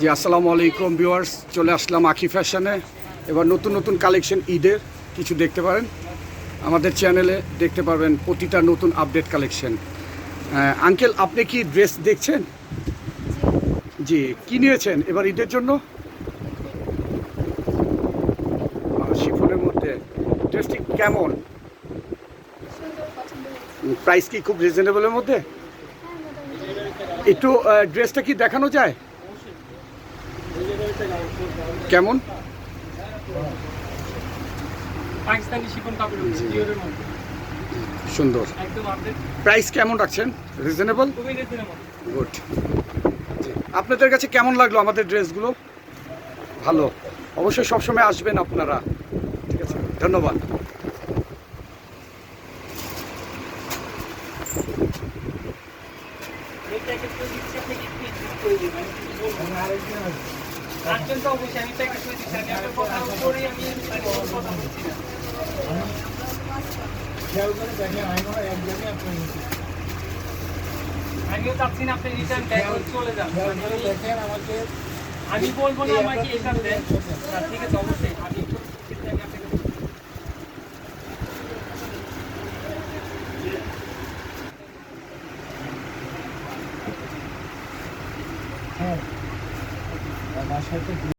জি, আসসালামু আলাইকুম ভিউয়ার্স, চলে আসলাম আখি ফ্যাশনে। এবার নতুন নতুন কালেকশন ঈদের, কিছু দেখতে পারেন। আমাদের চ্যানেলে দেখতে পারবেন প্রতিটা নতুন আপডেট কালেকশন। আঙ্কেল, আপনি কি ড্রেস দেখছেন? জি, কি নিয়েছেন এবার ঈদের জন্য? শিফনের মধ্যে। ড্রেসটি কেমন? প্রাইস কি খুব রিজনেবলের মধ্যে? একটু ড্রেসটা কি দেখানো যায়? কেমন? পাকিস্তানি শিফন কাপড় জিওরের মধ্যে। সুন্দর। প্রাইস কেমন রাখছেন? রিজনেবল গুড আপনাদের কাছে কেমন লাগল আমাদের ড্রেসগুলো? ভালো। অবশ্যই সবসময় আসবেন আপনারা। ঠিক আছে। ধন্যবাদ। দিচ্ছি আপনি করে প্যাকেট করে দিচ্ছি আমি আপনার আমিও চাচ্ছি না আপনি রিটার্ন ব্যাক চলে যান আমি- আমি বলব না আমাকে এটা দেন ঠিক আছে অবশ্যই আমি একটু আমি আপনাকে বলব।